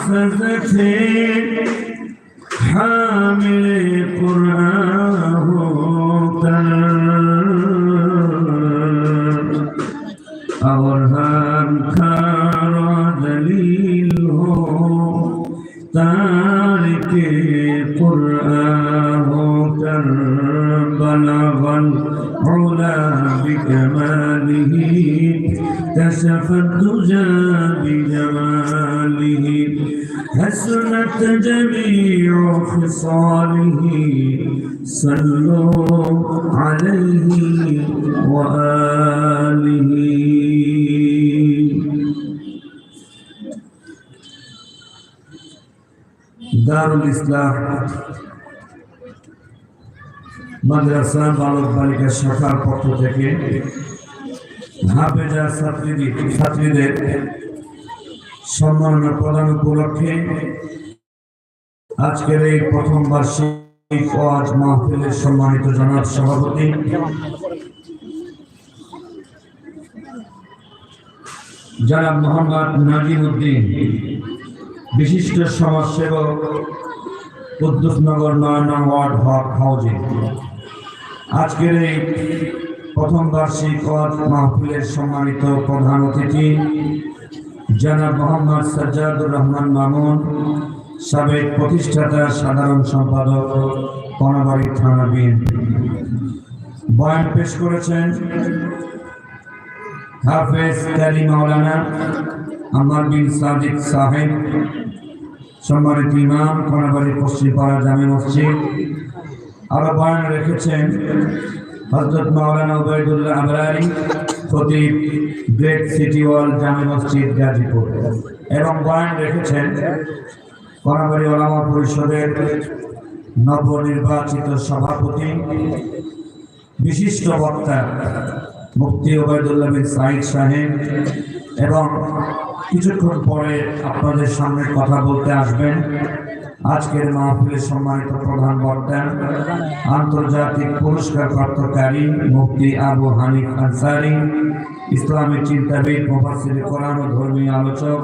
सजते हामिल والعلا بكماله كشف الدجى بجماله حسنت جميع خصاله صلوا عليه وآله. دار الإصلاح মাদ্রাসা বালক বালিকা শাখার পক্ষ থেকে হাফেজা ছাত্রীদের ছাত্রীদের সম্মাননা প্রদান উপলক্ষে আজকের এই প্রথম বার্ষিক ওয়াজ মাহফিলের সম্মানিত জনাব সভাপতি। জনাব মোহাম্মদ নাজিম উদ্দিন বিশিষ্ট সমাজসেবক কুদ্দুসনগর নয় নং ওয়ার্ড হক হাউজিং। আজকের এই প্রথম বার্ষিক ওয়াজ মাহফিলের সম্মানিত প্রধান অতিথি, জনাব মোহাম্মদ সাজ্জাদুর রহমান মামুন, সাবেক প্রতিষ্ঠাতা, সাধারণ সম্পাদক কনাবাড়ি থানা বিএনপি। বয়ান পেশ করেছেন হাফেজ কালী মাওলানা আমার বিন সাদিক সাহেব, সম্মানিত ইমাম কোনাবাড়ি পশ্চিমপাড়া জামে মসজিদ আরও বয়ান রেখেছেন হজরত মাওলানা উবাইদুল্লাহ আবরারি, খতিব গ্রেট সিটি ওয়াল জামে মসজিদ গাজীপুর। এবং বয়ান রেখেছেন কোনাবাড়ি ওলামা পরিষদের নবনির্বাচিত সভাপতি, বিশিষ্ট বক্তা মুফতি ওবায়দুল্লাহ বিন সাইদ সাহেব এবং কিছুক্ষণ পরে আপনাদের সামনে কথা বলতে আসবেন। আজকের মাহফিলের সম্মানিত প্রধান বক্তা, আন্তর্জাতিক পুরস্কার প্রাপ্তকারী মুফতি আবু হানিফ আনসারি, ইসলামী চিন্তাবিদ মুফাসির কোরআন ও ধর্মীয় আলোচক,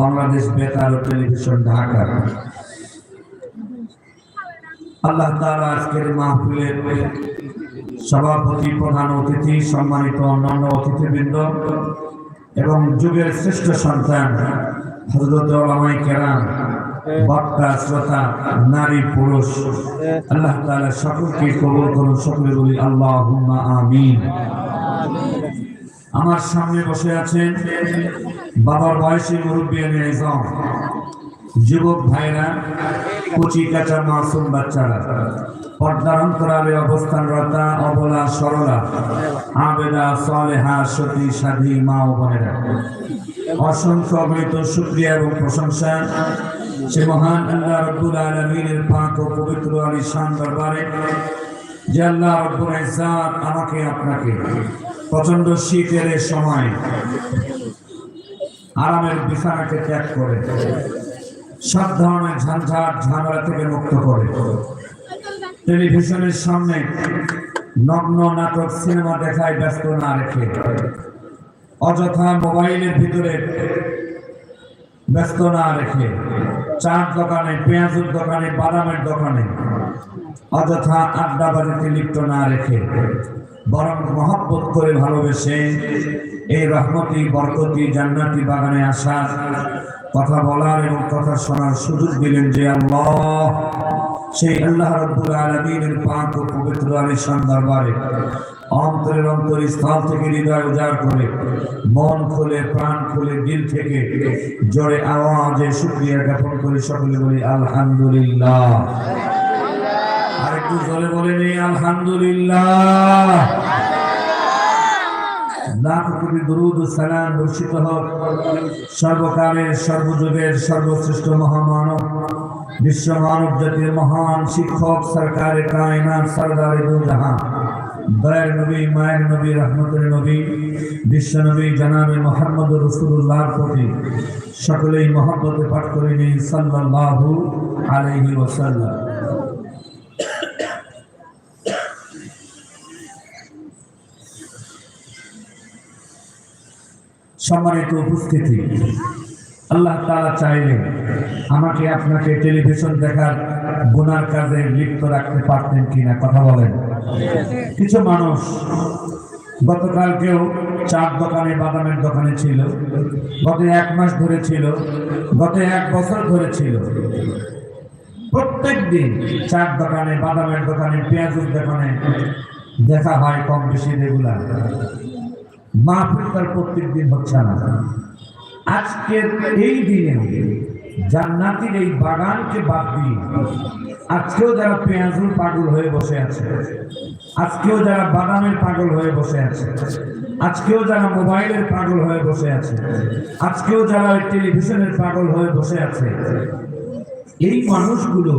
বাংলাদেশ বেতার ও টেলিভিশন ঢাকা। আল্লাহ তাআলা আজকের মাহফিলের সভাপতি, প্রধান অতিথি, সম্মানিত অন্যান্য অতিথিবৃন্দ এবং যুগের শ্রেষ্ঠ সন্তান হজরত ওলামাই কেরাম, বক্তা, শ্রোতা, নারী, পুরুষ, আল্লাহ তাআলা সকলকে কবুল করুন, সকলে বলি আল্লাহ আমিন। আমার সামনে বসে আছেন বাবার বয়সী মুরব্বী নিজাম যুবক ভাইরা, কচি কাঁচা মাসুম বাচ্চারা। পর্দার অন্তরালে অবস্থানরতা অবলা, সরলা, আবেদা, সলেহা, সতী, সাধী, মা ও বোনেরা। অসংখ্য অবৈত শুক্রিয়া এবং প্রশংসা। সে মহান আল্লাহ রব্বুল পাক ও পবিত্র আলী শান দরবারে, যে আল্লাহ রব্বুল আমাকে, আপনাকে প্রচণ্ড শীতের সময় আরামের বিছানাকে ত্যাগ করে, সব ধরনের ঝঞ্ঝাট, ঝামেলা থেকে মুক্ত করে। টেলিভিশনের সামনে নগ্ন নাটক সিনেমা দেখায় ব্যস্ত না রেখে। অযথা মোবাইলের ভিতরে ব্যস্ত না রেখে চার দোকানে, পেঁয়াজের দোকানে, বাদামের দোকানে অযথা আড্ডাবাজিতে লিপ্ত না রেখে বরং মহব্বত করে ভালোবেসে এই রহমতি, বরকতি, জান্নাতি বাগানে আসার কথা বলার এবং কথা শোনার সুযোগ দিলেন যে আল্লাহ সেই আল্লাহ রব্বুল আলমিনের পাক ও পবিত্র আলিশান দরবারে অন্তরের অন্তর স্থল থেকে হৃদয় উজাড় করে মন খুলে, প্রাণ খুলে, দিল থেকে জোরে আওয়াজে শুক্রিয়া জ্ঞাপন করে সকলে বলি, আলহামদুলিল্লাহ। আরেকটু জোরে বলে নেই আলহামদুলিল্লাহ। লাখ কোটি দরুদ সালাম বর্ষিত হোক। সর্বকালের, সর্বযুগের, সর্বশ্রেষ্ঠ মহামানব। বিশ্ব মানব জাতির মহান শিক্ষক সরকারে কায়নাত সরদারে দু জাহান। দয়ার নবী, মায়ের নবী, রহমতের নবী বিশ্ব নবী জানাবে মোহাম্মদ রসুল্লাহর প্রতি। সকলেই মহব্বতে পাঠ করে নিন সাল্লাল্লাহু আলাইহি ওয়াসাল্লাম। সম্মানিত উপস্থিতি, আল্লাহ তাআলা চাইলে আমাকে আপনাকে টেলিভিশন দেখার গুনার কাজে লিপ্ত রাখতে পারতেন কিনা কথা বলেন। কিছু মানুষ গতকালকেও চার দোকানে বাদামের দোকানে ছিল, গত এক মাস ধরে ছিল, গত এক বছর ধরে ছিল। প্রত্যেক দিন চার দোকানে, বাদামের দোকানে, পেঁয়াজের দোকানে দেখা হয় কম বেশি রেগুলার। মাহফিল তার প্রত্যেক দিন হচ্ছে না। আজকের এই দিনে জান্নাতির এই বাগানকে বাদ দিয়ে আজকেও যারা পেঁয়াজুর পাগল হয়ে বসে আছে, আজকেও যারা বাদামের পাগল হয়ে বসে আছে, আজকেও যারা মোবাইলের পাগল হয়ে বসে আছে, আজকেও যারা টেলিভিশনের পাগল হয়ে বসে আছে, এই মানুষগুলো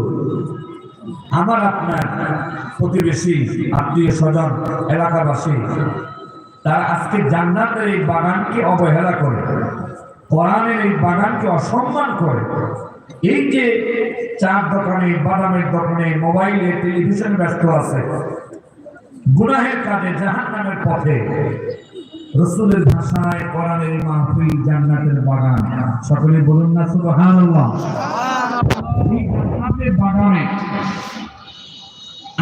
আমার আপনার প্রতিবেশী, আত্মীয় স্বজন, এলাকাবাসী, তারা আজকে জান্নাতের এই বাগানকে অবহেলা করে। কোরআনের এই বাগানকে অসম্মান করে। এই যে চার দোকানে, বাদামের দোকানে, মোবাইলে, টেলিভিশন ব্যস্ত আছে, গুনাহের কাজে জাহান নামের পথে। রসুলের ভাষায় কোরআনের মাহফিল জান্নাতের বাগান। সকলে বলুন না, সুবহানাল্লাহ। এই বাগানে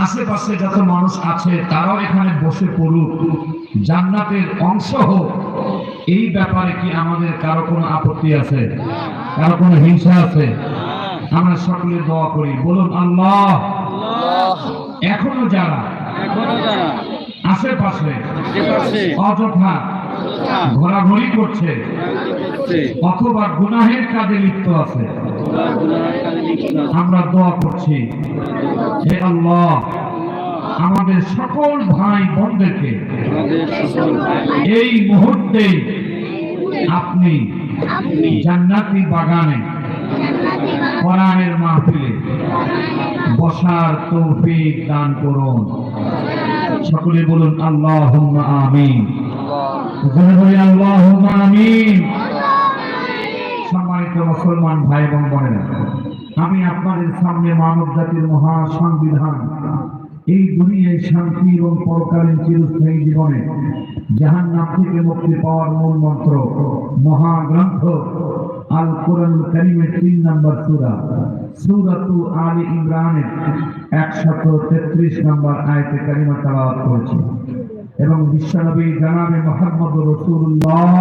আশেপাশে যত মানুষ আছে, তারাও এখানে বসে পড়ুক। জান্নাতের অংশ হোক। এই ব্যাপারে কি আমাদের কারও কোনো আপত্তি আছে? কারও কোনো হিংসা আছে? আমরা সকলে দোয়া করি। বলুন আল্লাহ। এখনও যারা আশেপাশে অযথা ঘোরাঘুরি করছে অথবা গুনাহের কাজে লিপ্ত আছে গুনাহের কাজে লিপ্ত আছে, আমরা দোয়া করছি। হে আল্লাহ। আমাদের সকল ভাই বোনদেরকে আমাদের সকল ভাই এই মুহূর্তে আপনি জান্নাতি বাগানে কোরআনের মাহফিলে বসার তৌফিক দান করুন। সকলে বলুন আল্লাহ আমিন। জোরে বলি আল্লাহ আমিন। সম্মানিত মুসলমান ভাই এবং বোনেরা আমি আপনাদের সামনে মানব জাতির মহা সংবিধান এই দুনিয়ায় শান্তি এবং পরকালীন চিরস্থায়ী জীবনে জাহান নাম থেকে মুক্তি পাওয়ার মূল মন্ত্র, মহাগ্রন্থ আল কোরআন করিমের তিন নম্বর সুরা, সুরাতু ইমরানের একশত তেত্রিশ নম্বর আয়তে করেছি। এবং বিশ্বনবী জানাবে মোহাম্মদ রসুল্লাহ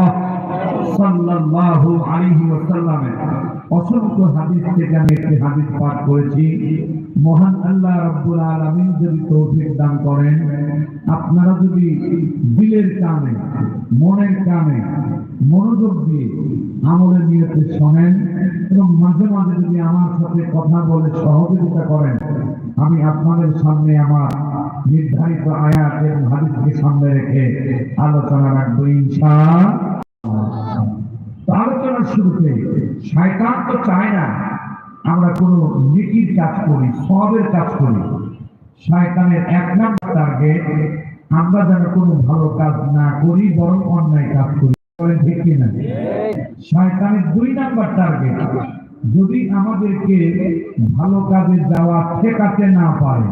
সাল্লাল্লাহু আলাইহি ওয়াসাল্লামের অসংখ্য হাদিস থেকে আমি একটি হাদিস পাঠ করেছি। মহান আল্লাহ রাব্বুল আলামিন যদি তৌফিক দান করেন, আপনারা যদি দিলের কানে, মনের কানে মনোযোগ দিয়ে আমলের নিয়তে শোনেন এবং মাঝে মাঝে যদি আমার সাথে কথা বলে সহযোগিতা করেন, আমি আপনাদের সামনে আমার নির্ধারিত আয়াত এবং হাদিসকে সামনে রেখে আলোচনা রাখব ইনশা আলোচনার শুরুতে, শয়তান তো চায় না আমরা কোনো নেকির কাজ করি, সবের কাজ করি। শয়তানের এক নম্বর টার্গেট আমরা যেন কোনো ভালো কাজ না করি, বরং অন্যায় কাজ করি। ঠিক কিনা? শয়তানের দুই নাম্বার টার্গেট যদি আমাদেরকে ভালো কাজে যাওয়া ঠেকাতে না পারে,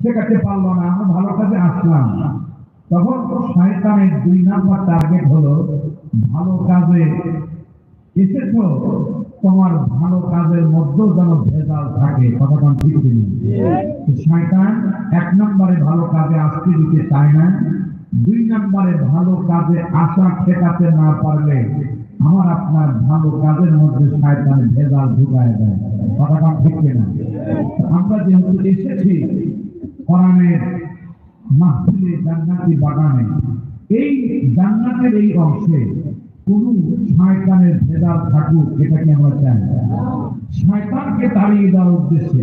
ঠেকাতে পারল না, আমরা ভালো কাজে আসলাম, তখন শয়তানের দুই নাম্বার টার্গেট হলো, ভালো কাজে এসেছ? তোমার ভালো কাজের মধ্যেও যেন ভেজাল থাকে কথাটা ঠিক নেই শয়তান এক নম্বরে ভালো কাজে আসতে দিতে চায় না, দুই নম্বরে ভালো কাজে আসা ঠেকাতে না পারলে আমার আপনার ভালো কাজের মধ্যে শয়তান ভেজাল ঢুকায় দেয় কথাটা ঠিক না আমরা যেহেতু এসেছি কোরআনের মাহফিলে জান্নাতি বাগানে, এই জান্নাতের এই অংশে শয়তানের ভেদাল থাকুক এটাকে আমরা চাই? শয়তানকে তাড়িয়ে দেওয়ার উদ্দেশ্যে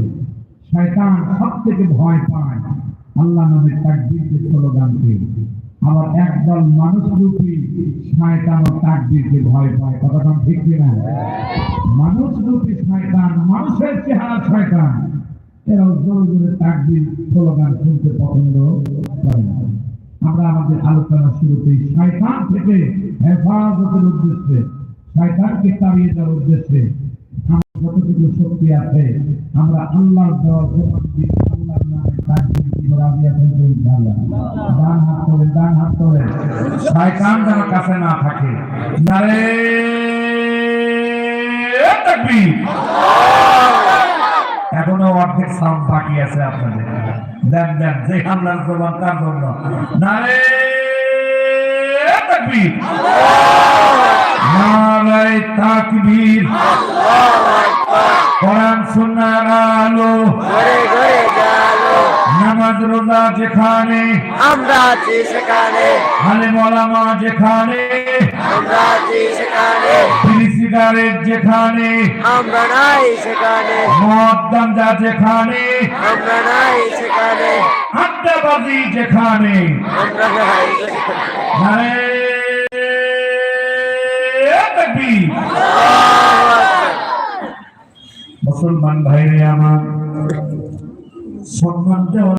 শয়তান সব থেকে ভয় পায় আল্লাহ নামের তাকবীরকে স্লোগানকে আবার একদল মানুষ রূপী শয়তান ও তাকবীরকে ভয় পায়। কথাটা ঠিক কিনা? মানুষ রূপী শয়তান, মানুষের চেহারা শয়তান। এরা জোরে জোরে তাকবীর, স্লোগান শুনতে পছন্দ করে না আমরা আমাদের আলোচনা শুরুতে শয়তান থেকে হেফাজতের উদ্দেশ্যে, শয়তানকে তাড়িয়ে দেওয়ার উদ্দেশ্যে যতটুকু শক্তি আছে, আমরা আল্লাহর দেওয়া আল্লাহর নামে তাকবীর দিয়ে রাজি আছেন ডান হাত করে ডান হাত করে শয়তান যেন কাছে না থাকে। নারে এখনও অর্ধেক সাউন্ড বাকি আছে আপনাদের। দেন দেন যে আল্লাহর জবান তার জন্য? নারে তাকবীর। নারে তাকবীর। কোরআন শোনার আলো। ঘরে ঘরে গেলো নামাজ রোজা যেখানে। আমরা আছি সেখানে। হালে মলামা যেখানে। আমরা আছি সেখানে। সিগারেট যেখানে আমরা নাই সেখানে। মদ গাঞ্জা যেখানে আমরা নাই সেখানে। আড্ডাবাজি যেখানে। আমরা নাই আরে মুসলমান ভাইরে আমার সম্মান দেওয়া